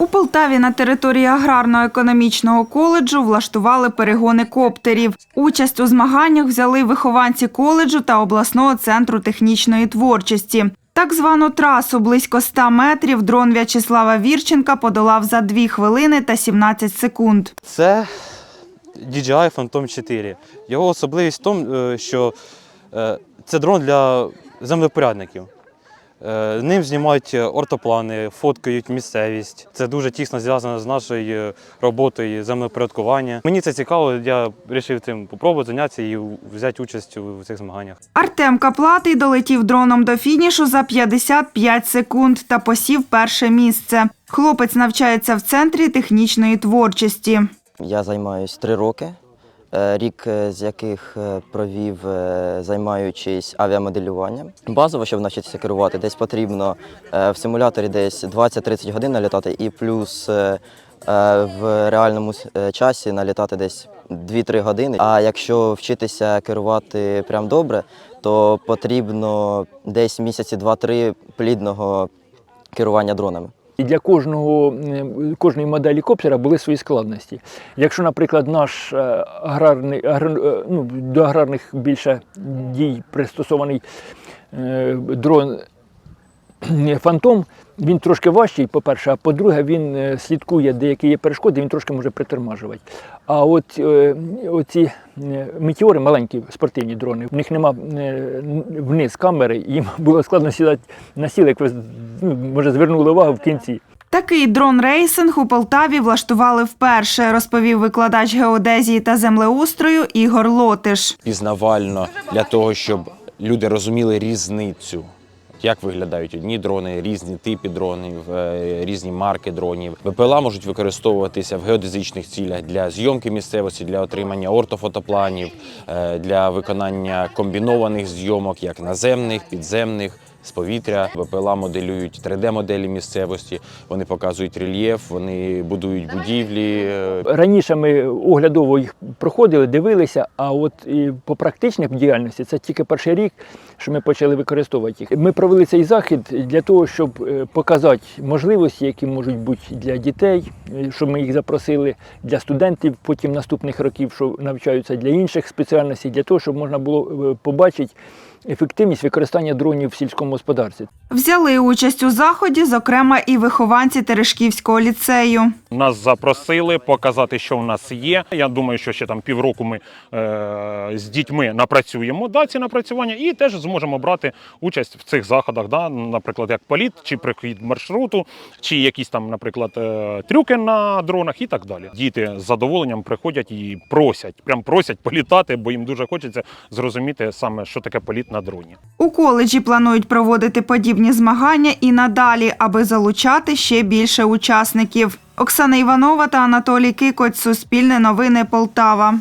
У Полтаві на території аграрно-економічного коледжу влаштували перегони коптерів. Участь у змаганнях взяли вихованці коледжу та обласного центру технічної творчості. Так звану трасу близько 100 метрів дрон В'ячеслава Вірченка подолав за 2 хвилини та 17 секунд. Це DJI Phantom 4. Його особливість в тому, е, що е, це дрон для землепорядників. Е, Ним знімають ортоплани, фоткають місцевість. Це дуже тісно зв'язано з нашою роботою землепорядкування. Мені це цікаво, я вирішив цим спробувати зайнятися і взяти участь у цих змаганнях. Артем Каплатий долетів дроном до фінішу за 55 секунд та посів перше місце. Хлопець навчається в центрі технічної творчості. Я займаюсь три роки, е, рік е, з яких е, провів, е, займаючись авіамоделюванням. Базово, щоб навчитися керувати, десь потрібно е, в симуляторі десь 20-30 годин налітати, і плюс е, е, в реальному е, часі налітати десь 2-3 години. А якщо вчитися керувати прям добре, то потрібно десь місяці 2-3 плідного керування дронами. І для кожного, кожної моделі коптера були свої складності. Якщо, наприклад, наш е, аграрний, агр- е, ну, до аграрних більше дій пристосований е, дрон Фантом, він трошки важчий, по-перше, а по-друге, він е, слідкує, де які є перешкоди, він трошки може притормажувати. А от е, оці е, метеори, маленькі спортивні дрони, в них нема е, вниз камери, їм було складно сідати на сіл, як ви ну, може звернули увагу в кінці. Такий дрон-рейсинг у Полтаві влаштували вперше, розповів викладач геодезії та землеустрою Ігор Лотиш. пізнавально для того, щоб люди розуміли різницю. Як виглядають одні дрони, різні типи дронів, е, різні марки дронів. ВПЛА можуть використовуватися в геодезичних цілях для зйомки місцевості, для отримання ортофотопланів, е, для виконання комбінованих зйомок, як наземних, підземних. З повітря. ВПЛА моделюють 3D-моделі місцевості, вони показують рельєф, вони будують будівлі, Раніше ми оглядово їх проходили, дивилися, а от і по практичних діяльності це тільки перший рік, що ми почали використовувати їх. Ми провели цей захід для того, щоб е, показати можливості, які можуть бути для дітей, е, щоб ми їх запросили для студентів, потім наступних років, що навчаються для інших спеціальностей, для того, щоб можна було е, побачити ефективність використання дронів в сільському господарстві. Взяли участь у заході, зокрема, і вихованці Терешківського ліцею. Нас запросили показати, що в нас є. Я думаю, що ще там півроку ми е, з дітьми напрацюємо да, ці напрацювання і теж зможемо брати участь в цих заходах, да, наприклад, як політ, чи прихід маршруту, чи якісь там, наприклад, е, трюки на дронах і так далі. Діти з задоволенням приходять і просять, прям просять політати, бо їм дуже хочеться зрозуміти саме, що таке політ на дроні. У коледжі планують проводити подібні змагання і надалі, аби залучати ще більше учасників. Оксана Іванова та Анатолій Кикоць. Суспільне новини Полтава.